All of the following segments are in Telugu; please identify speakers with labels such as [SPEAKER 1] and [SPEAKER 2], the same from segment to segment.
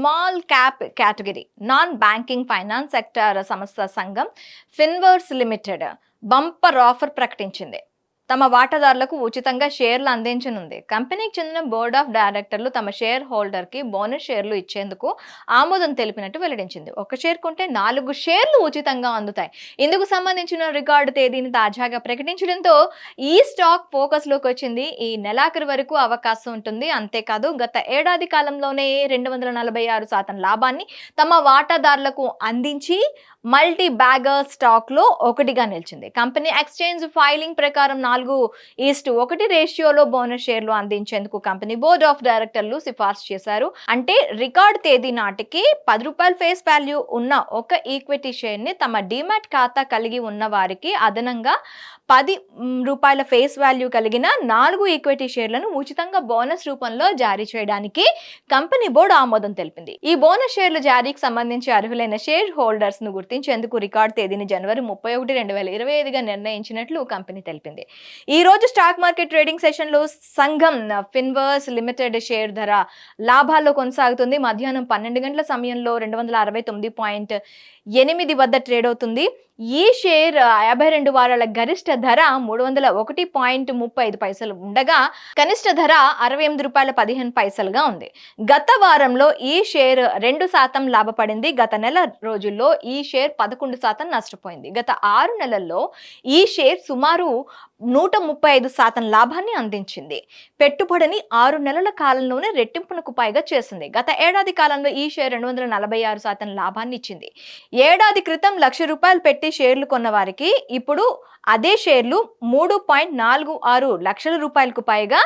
[SPEAKER 1] Small cap category non banking finance sector సంస్థ సంఘం ఫిన్వర్స్ లిమిటెడ్ బంపర్ ఆఫర్ ప్రకటించింది. తమ వాటాదారులకు ఉచితంగా షేర్లు అందించనుంది. కంపెనీకి చెందిన బోర్డ్ ఆఫ్ డైరెక్టర్లు తమ షేర్ హోల్డర్కి బోనస్ షేర్లు ఇచ్చేందుకు ఆమోదం తెలిపినట్టు వెల్లడించింది. ఒక షేర్ కొంటే నాలుగు షేర్లు ఉచితంగా అందుతాయి. ఇందుకు సంబంధించిన రికార్డు తేదీని తాజాగా ప్రకటించడంతో ఈ స్టాక్ ఫోకస్లోకి వచ్చింది. ఈ నెలాఖరు వరకు అవకాశం ఉంటుంది. అంతేకాదు గత ఏడాది కాలంలోనే రెండు వందల నలభై ఆరు శాతం లాభాన్ని తమ వాటాదారులకు అందించి మల్టీ బ్యాగర్ స్టాక్లో ఒకటిగా నిలిచింది. కంపెనీ ఎక్స్చేంజ్ ఫైలింగ్ ప్రకారం నాలుగు ఈస్ట్ ఒకటి రేషియోలో బోనస్ షేర్లు అందించేందుకు కంపెనీ బోర్డ్ ఆఫ్ డైరెక్టర్లు సిఫార్సు చేశారు. అంటే రికార్డ్ తేదీ నాటికి పది రూపాయల ఫేస్ వాల్యూ ఉన్న ఒక ఈక్విటీ షేర్ని తమ డిమాట్ ఖాతా కలిగి ఉన్న వారికి అదనంగా పది రూపాయల ఫేస్ వాల్యూ కలిగిన నాలుగు ఈక్విటీ షేర్లను ఉచితంగా బోనస్ రూపంలో జారీ చేయడానికి కంపెనీ బోర్డు ఆమోదం తెలిపింది. ఈ బోనస్ షేర్ల జారీకి సంబంధించి అర్హులైన షేర్ హోల్డర్స్ను గుర్తించేందుకు రికార్డ్ తేదీని జనవరి ముప్పై ఒకటి రెండు వేల ఇరవై ఐదుగా నిర్ణయించినట్లు కంపెనీ తెలిపింది. ఈ రోజు స్టాక్ మార్కెట్ ట్రేడింగ్ సెషన్లో సంఘం ఫిన్వర్స్ లిమిటెడ్ షేర్ ధర లాభాల్లో కొనసాగుతుంది. మధ్యాహ్నం పన్నెండు గంటల సమయంలో రెండు వందల అరవై తొమ్మిది పాయింట్ ఎనిమిది వద్ద ట్రేడ్ అవుతుంది. ఈ షేర్ యాభై రెండు వారాల గరిష్ట ధర మూడు వందల ఒకటి పాయింట్ ముప్పై ఐదు పైసలు ఉండగా కనిష్ట ధర అరవై ఎనిమిది రూపాయల పదిహేను పైసలుగా ఉంది. గత వారంలో ఈ షేర్ రెండు శాతం లాభపడింది. గత నెల రోజుల్లో ఈ షేర్ పదకొండు శాతం నష్టపోయింది. గత ఆరు నెలల్లో ఈ షేర్ సుమారు నూట ముప్పై ఐదు శాతం లాభాన్ని అందించింది. పెట్టుబడిని ఆరు నెలల కాలంలోనే రెట్టింపునకు పైగా చేసింది. గత ఏడాది కాలంలో ఈ షేర్ రెండు వందల నలభై ఆరు శాతం లాభాన్ని ఇచ్చింది. ఏడాది క్రితం లక్ష రూపాయలు పెట్టి షేర్లు కొన్న వారికి ఇప్పుడు అదే షేర్లు మూడు పాయింట్ నాలుగు ఆరు లక్షల రూపాయలకు పైగా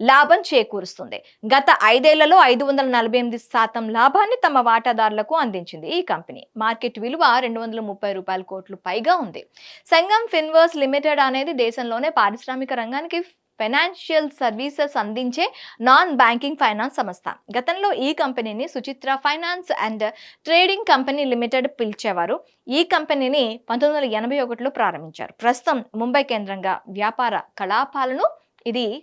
[SPEAKER 1] లాభం చేకూరుస్తుంది. గత ఐదేళ్ళలో ఐదు వందల నలభై ఎనిమిది శాతం లాభాన్ని తమ వాటాదారులకు అందించింది ఈ కంపెనీ. మార్కెట్ విలువ రెండు వందల ముప్పై రూపాయల కోట్లు పైగా ఉంది. సంగం ఫిన్వర్స్ లిమిటెడ్ అనేది దేశంలోనే పారిశ్రామిక రంగానికి ఫైనాన్షియల్ సర్వీసెస్ అందించే నాన్ బ్యాంకింగ్ ఫైనాన్స్ సంస్థ. గతంలో ఈ కంపెనీని Suchitra finance and trading company limited పిలిచేవారు. ఈ కంపెనీని పంతొమ్మిది వందల ఎనభై ఒకటిలో ప్రారంభించారు. ప్రస్తుతం ముంబై కేంద్రంగా వ్యాపార కలాపాలను ఇది